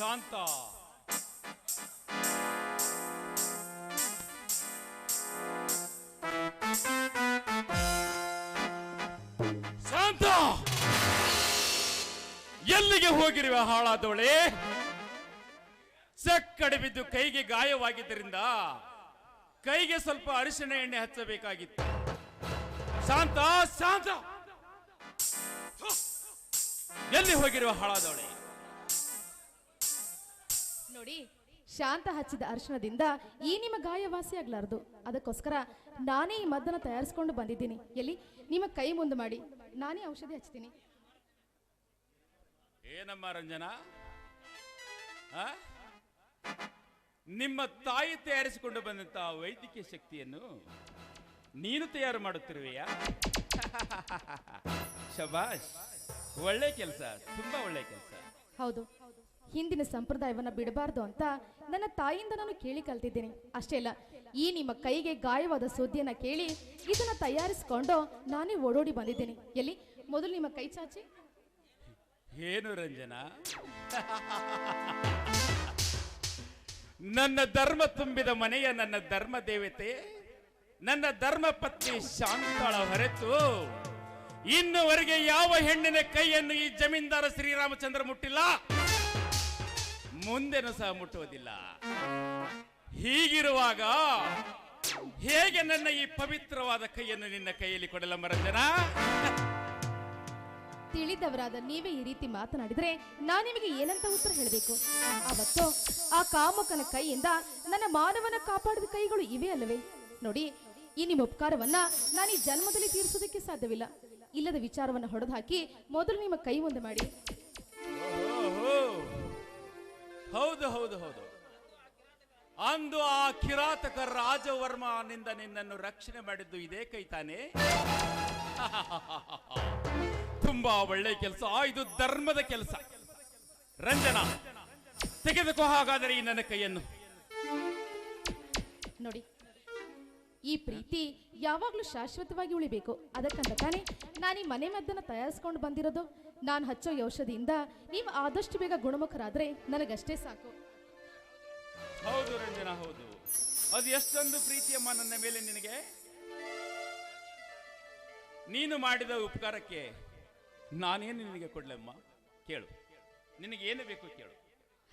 ಶಾಂತ. ಶಾಂತ. ಎಲ್ಲಿಗೆ ಹೋಗಿರುವ ಹಾಳಾದವಳೆ? ಚಕ್ಕಡೆ ಬಿದ್ದು ಕೈಗೆ ಗಾಯವಾಗಿದ್ದರಿಂದ ಕೈಗೆ ಸ್ವಲ್ಪ ಅರಿಶಿಣ ಎಣ್ಣೆ ಹಚ್ಚಬೇಕಾಗಿತ್ತು. ಶಾಂತ ಶಾಂತ. ಎಲ್ಲಿ ಹೋಗಿರುವ ಹಾಳಾದವಳೆ? ನೋಡಿ ಶಾಂತ ಹಚ್ಚಿದ ಅರ್ಶನದಿಂದ ಈ ನಿಮ್ಮ ಗಾಯ ವಾಸಿಯಾಗ್ಲಾರ್ದು ಅದಕ್ಕೋಸ್ಕರ ನಾನೇ ಈ ಮದ್ದನ್ನ ತಯಾರಿಸ್ಕೊಂಡು ಬಂದಿದ್ದೀನಿ. ಎಲ್ಲಿ? ನಿಮ್ಮ ಕೈ ಮುಂದೆ ಮಾಡಿ. ನಾನೇ ಔಷಧಿ ಹಚ್ತೀನಿ. ಏನಮ್ಮ ರಂಜನಾ? ನಿಮ್ಮ ತಾಯಿ ತಯಾರಿಸಿಕೊಂಡು ಬಂದಂತ ವೈದ್ಯಕೀಯ ಶಕ್ತಿಯನ್ನು ನೀನು ತಯಾರು ಮಾಡುತ್ತಿರುವೆಯಾ? ಶಬಾಷ್ ಒಳ್ಳೆ ಕೆಲಸ ತುಂಬಾ ಒಳ್ಳೆ ಕೆಲಸ. ಹೌದು. ಹಿಂದಿನ ಸಂಪ್ರದಾಯವನ್ನು ಬಿಡಬಾರ್ದು ಅಂತ ನನ್ನ ತಾಯಿಯಿಂದ ನಾನು ಕೇಳಿ ಕಲ್ತಿದ್ದೀನಿ. ಅಷ್ಟೇ ಅಲ್ಲ, ಈ ನಿಮ್ಮ ಕೈಗೆ ಗಾಯವಾದ ಸುದ್ದಿಯನ್ನು ಕೇಳಿ ಇದನ್ನು ತಯಾರಿಸ್ಕೊಂಡು ನಾನೇ ಓಡೋಡಿ ಬಂದಿದ್ದೀನಿ. ಎಲ್ಲಿ? ಮೊದಲು ನಿಮ್ಮ ಕೈ ಚಾಚಿ. ಏನು ರಂಜನಾ? ನನ್ನ ಧರ್ಮ ತುಂಬಿದ ಮನೆಯ ನನ್ನ ಧರ್ಮ ದೇವತೆ, ನನ್ನ ಧರ್ಮ ಪತ್ನಿ ಶಾಂತಾಳ ಹೊರತು ಇನ್ನುವರೆಗೆ ಯಾವ ಹೆಣ್ಣಿನ ಕೈಯನ್ನು ಈ ಜಮೀನ್ದಾರ ಶ್ರೀರಾಮಚಂದ್ರ ಮುಟ್ಟಿಲ್ಲ? ಮುಂದೆನೂ ಸಹ ಮುಟ್ಟುವುದಿಲ್ಲ. ಹೀಗಿರುವಾಗ ಹೇಗೆ ನನ್ನ ಈ ಪವಿತ್ರವಾದ ಕೈಯನ್ನು ನಿನ್ನ ಕೈಯಲ್ಲಿ ಕೊಡಲ ಮರಂಜನ? ತಿಳಿದವರಾದ ನೀವೇ ಈ ರೀತಿ ಮಾತನಾಡಿದರೆ ನಾನು ನಿಮಗೆ ಏನಂತ ಉತ್ತರ ಹೇಳಬೇಕು? ಅವತ್ತು ಆ ಕಾಮಕನ ಕೈಯಿಂದ ನನ್ನ ಮಾನವನ ಕಾಪಾಡಿದ ಕೈಗಳು ಇವೆ ಅಲ್ಲವೇ? ನೋಡಿ, ಈ ನಿಮ್ಮ ಉಪಕಾರವನ್ನ ನಾನು ಈ ಜನ್ಮದಲ್ಲಿ ತೀರಿಸೋದಕ್ಕೆ ಸಾಧ್ಯವಿಲ್ಲ. ಇಲ್ಲದ ವಿಚಾರವನ್ನ ಹೊಡೆದು ಹಾಕಿ ಮೊದಲು ನಿಮ್ಮ ಕೈ ಒಂದು ಮಾಡಿ. ಹೌದು ಹೌದು ಹೌದು. ಅಂದು ಆ ಕಿರಾತಕ ರಾಜವರ್ಮನಿಂದ ನಿನ್ನನ್ನು ರಕ್ಷಣೆ ಮಾಡಿದ್ದು ಇದೇ ಕೈತಾನೆ ತುಂಬಾ ಒಳ್ಳೆ ಕೆಲಸ. ಇದು ಧರ್ಮದ ಕೆಲಸ. ರಂಜನಾ, ತೆಗೆದುಕೋ ಹಾಗಾದರೆ ಈ ನನ್ನ ಕೈಯನ್ನು. ನೋಡಿ, ಈ ಪ್ರೀತಿ ಯಾವಾಗ್ಲೂ ಶಾಶ್ವತವಾಗಿ ಉಳಿಬೇಕು. ಅದಕ್ಕಂತ ತಾನೆ ನಾನು ಈ ಮನೆ ಮದ್ದನ್ನ ತಯಾರಿಸ್ಕೊಂಡು ಬಂದಿರೋದು. ನಾನು ಹಚ್ಚೋ ಈ ಔಷಧಿಯಿಂದ ನೀವು ಆದಷ್ಟು ಬೇಗ ಗುಣಮುಖರಾದ್ರೆ ನನಗಷ್ಟೇ ಸಾಕು. ಹೌದು ರಂಜನಾ ಹೌದು. ಅದು ಎಷ್ಟೊಂದು ಪ್ರೀತಿಯಮ್ಮ ನನ್ನ ಮೇಲೆ ನಿನಗೆ? ನೀನು ಮಾಡಿದ ಉಪಕಾರಕ್ಕೆ ನಾನೇನು ನಿನಗೆ ಕೊಡ್ಲಮ್ಮ? ಕೇಳು. ನಿನಗೆ ಏನು ಬೇಕು ಕೇಳು.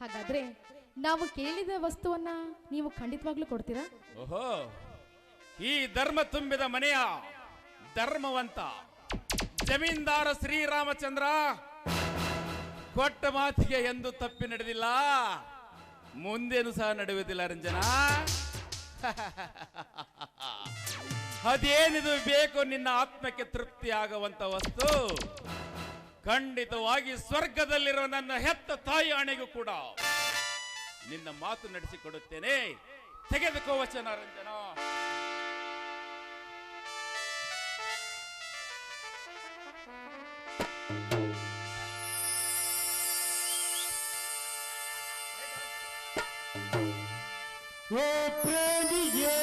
ಹಾಗಾದ್ರೆ ನಾವು ಕೇಳಿದ ವಸ್ತುವನ್ನ ನೀವು ಖಂಡಿತವಾಗ್ಲೂ ಕೊಡ್ತೀರಾ? ಓಹೋ ಈ ಧರ್ಮ ತುಂಬಿದ ಮನೆಯ ಧರ್ಮವಂತ. ಜಮೀನ್ದಾರ ಶ್ರೀರಾಮಚಂದ್ರ ಕೊಟ್ಟ ಮಾತಿಗೆ ಎಂದು ತಪ್ಪಿ ನಡೆದಿಲ್ಲ. ಮುಂದೇನು ಸಹ ನಡೆಯುವುದಿಲ್ಲ ರಂಜನಾ? ಅದೇನಿದು ಬೇಕು ನಿನ್ನ ಆತ್ಮಕ್ಕೆ ತೃಪ್ತಿ ಆಗುವಂತ ವಸ್ತು? ಖಂಡಿತವಾಗಿ ಸ್ವರ್ಗದಲ್ಲಿರುವ ನನ್ನ ಹೆತ್ತ ತಾಯಿ ಅಣೆಗೂ ಕೂಡ ನಿನ್ನ ಮಾತು ನಡೆಸಿಕೊಡುತ್ತೇನೆ. ತೆಗೆದುಕೋ ವಚನ ರಂಜನ. ও প্রেমিয়ে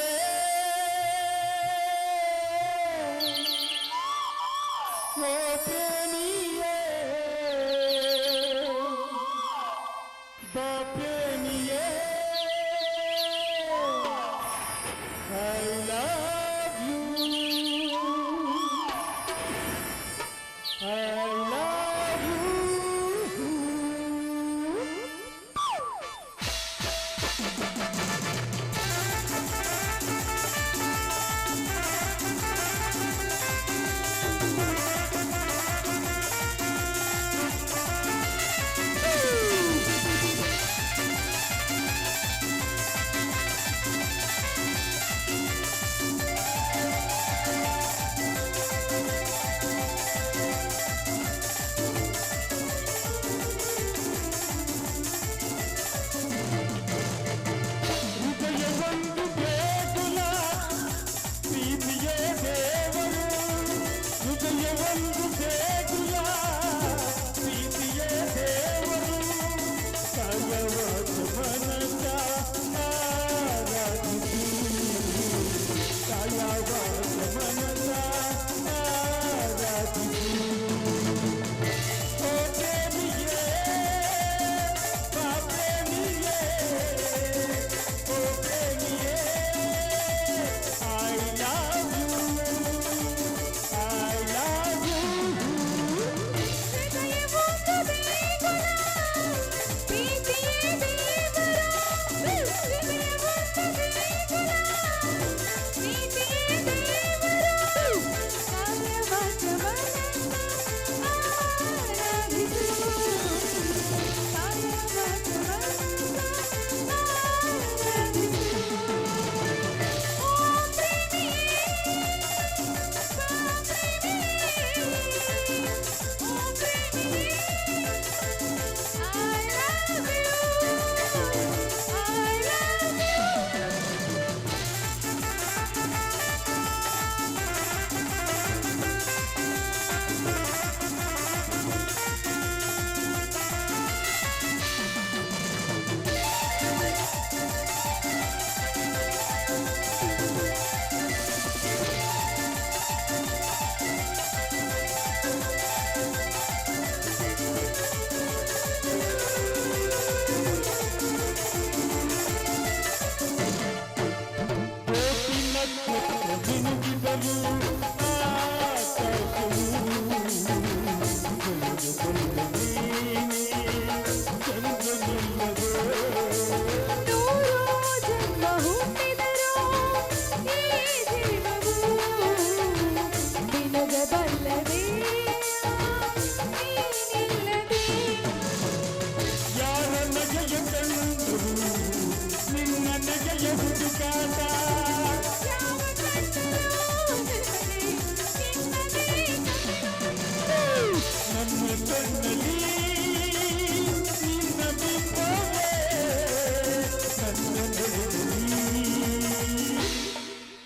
ও প্রেমিয়ে প্রেমিয়ে I love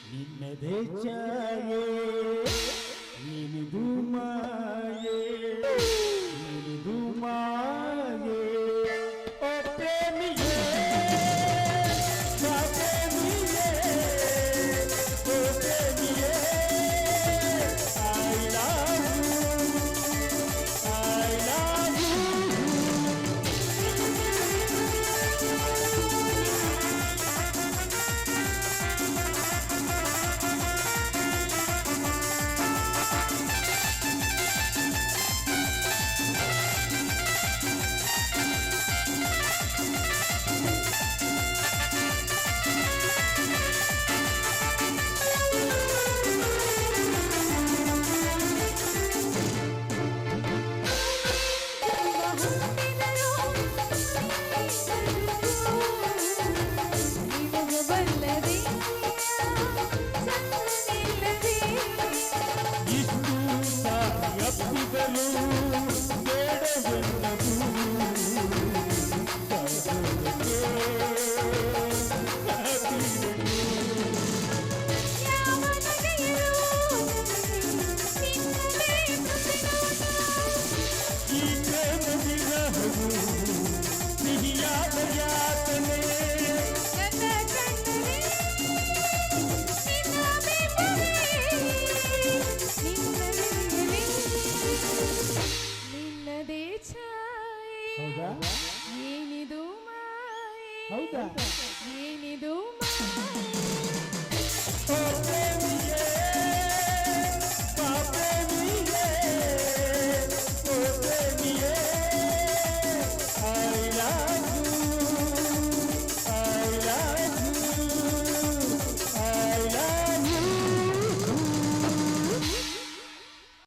ನಿನ್ನದೇ ಚಾಯೇ